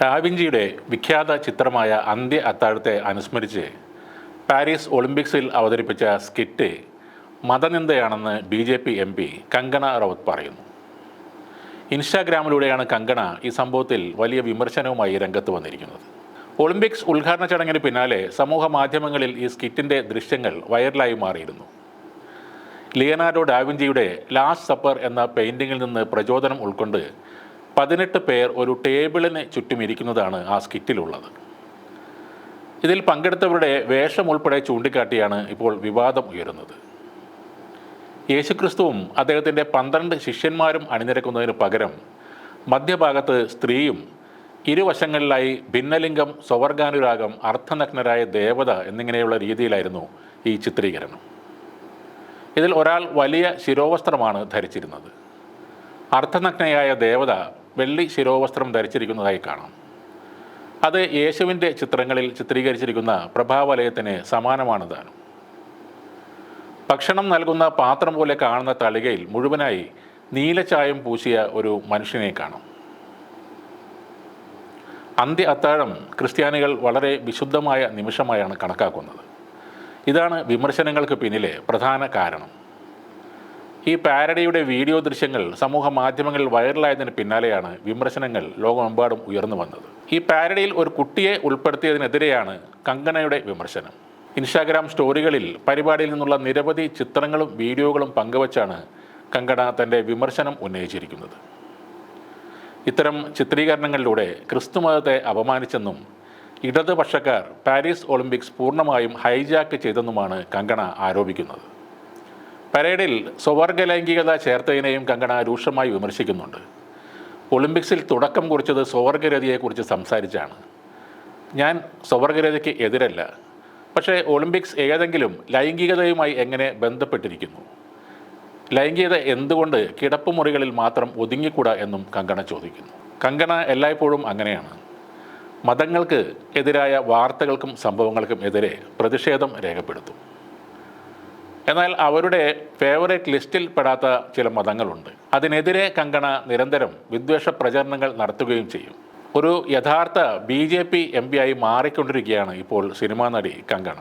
ഡാവിഞ്ചിയുടെ വിഖ്യാത ചിത്രമായ അന്ത്യ അത്താഴത്തെ അനുസ്മരിച്ച് പാരീസ് ഒളിമ്പിക്സിൽ അവതരിപ്പിച്ച skit മതനിന്ദയാണെന്ന് B J P M P Kangana Ranaut പറയുന്നു. ഇൻസ്റ്റാഗ്രാമിലൂടെയാണ് കങ്കണ ഈ സംഭവത്തിൽ വലിയ വിമർശനവുമായി രംഗത്ത് വന്നിരിക്കുന്നത്. ഒളിമ്പിക്സ് ഉദ്ഘാടന ചടങ്ങിന് പിന്നാലെ സമൂഹ മാധ്യമങ്ങളിൽ ഈ സ്കിറ്റിന്റെ ദൃശ്യങ്ങൾ വൈറലായി മാറിയിരുന്നു. ലിയനാർഡോ ഡാവിഞ്ചിയുടെ ലാസ്റ്റ് സപ്പർ എന്ന പെയിന്റിങ്ങിൽ നിന്ന് പ്രചോദനം ഉൾക്കൊണ്ട് പതിനെട്ട് പേർ ഒരു ടേബിളിന് ചുറ്റും ഇരിക്കുന്നതാണ് ആ സ്കിറ്റിലുള്ളത്. ഇതിൽ പങ്കെടുത്തവരുടെ വേഷം ഉൾപ്പെടെ ചൂണ്ടിക്കാട്ടിയാണ് ഇപ്പോൾ വിവാദം ഉയരുന്നത്. യേശുക്രിസ്തുവും അദ്ദേഹത്തിന്റെ പന്ത്രണ്ട് ശിഷ്യന്മാരും അണിനിരക്കുന്നതിന് പകരം മധ്യഭാഗത്ത് സ്ത്രീയും ഇരുവശങ്ങളിലായി ഭിന്നലിംഗം സ്വവർഗാനുരാഗം അർത്ഥനഗ്നരായ ദേവത എന്നിങ്ങനെയുള്ള രീതിയിലായിരുന്നു ഈ ചിത്രീകരണം. ഇതിൽ ഒരാൾ വലിയ ശിരോവസ്ത്രമാണ് ധരിച്ചിരുന്നത്. അർത്ഥനഗ്നയായ ദേവത വെള്ളി ശിരോവസ്ത്രം ധരിച്ചിരിക്കുന്നതായി കാണാം. അത് യേശുവിന്റെ ചിത്രങ്ങളിൽ ചിത്രീകരിച്ചിരിക്കുന്ന പ്രഭാവലയത്തിന് സമാനമാണ് താനും ഭക്ഷണം നൽകുന്ന പാത്രം പോലെ കാണുന്ന തളികയിൽ മുഴുവനായി നീലച്ചായം പൂശിയ ഒരു മനുഷ്യനെ കാണാം. അന്ത്യ അത്താഴം ക്രിസ്ത്യാനികൾ വളരെ വിശുദ്ധമായ നിമിഷമായാണ് കണക്കാക്കുന്നത്. ഇതാണ് വിമർശനങ്ങൾക്ക് പിന്നിലെ പ്രധാന കാരണം. ഈ പാരഡിയുടെ വീഡിയോ ദൃശ്യങ്ങൾ സമൂഹ മാധ്യമങ്ങളിൽ വൈറലായതിന് പിന്നാലെയാണ് വിമർശനങ്ങൾ ലോകമെമ്പാടും ഉയർന്നു വന്നത്. ഈ പാരഡിയിൽ ഒരു കുട്ടിയെ ഉൾപ്പെടുത്തിയതിനെതിരെയാണ് കങ്കണയുടെ വിമർശനം. ഇൻസ്റ്റാഗ്രാം സ്റ്റോറികളിൽ പരിപാടിയിൽ നിന്നുള്ള നിരവധി ചിത്രങ്ങളും വീഡിയോകളും പങ്കുവച്ചാണ് കങ്കണ തന്റെ വിമർശനം ഉന്നയിച്ചിരിക്കുന്നത്. ഇത്തരം ചിത്രീകരണങ്ങളിലൂടെ ക്രിസ്തു മതത്തെ അപമാനിച്ചെന്നും ഇടതുപക്ഷക്കാർ പാരീസ് ഒളിമ്പിക്സ് പൂർണമായും ഹൈജാക്ക് ചെയ്തെന്നുമാണ് കങ്കണ ആരോപിക്കുന്നത്. പരേഡിൽ സ്വവർഗ ലൈംഗികത ചേർത്തതിനെയും കങ്കണ രൂക്ഷമായി വിമർശിക്കുന്നുണ്ട്. ഒളിമ്പിക്സിൽ തുടക്കം കുറിച്ചത് സ്വവർഗരതിയെക്കുറിച്ച് സംസാരിച്ചാണ്. ഞാൻ സ്വവർഗരതിക്ക് എതിരല്ല പക്ഷേ ഒളിമ്പിക്സ് ഏതെങ്കിലും ലൈംഗികതയുമായി എങ്ങനെ ബന്ധപ്പെട്ടിരിക്കുന്നു? ലൈംഗികത എന്തുകൊണ്ട് കിടപ്പുമുറികളിൽ മാത്രം ഒതുങ്ങിക്കൂടാ എന്നും കങ്കണ ചോദിക്കുന്നു. കങ്കണ എല്ലായ്പ്പോഴും അങ്ങനെയാണ്. മതങ്ങൾക്ക് എതിരായ വാർത്തകൾക്കും സംഭവങ്ങൾക്കും എതിരെ പ്രതിഷേധം രേഖപ്പെടുത്തും. എന്നാൽ അവരുടെ ഫേവറേറ്റ് ലിസ്റ്റിൽ പെടാത്ത ചില മതങ്ങളുണ്ട്. അതിനെതിരെ കങ്കണ നിരന്തരം വിദ്വേഷ പ്രചരണങ്ങൾ നടത്തുകയും ചെയ്യും. ഒരു യഥാർത്ഥ B J P M P ആയി മാറിക്കൊണ്ടിരിക്കുകയാണ് ഇപ്പോൾ സിനിമാ നടി കങ്കണ.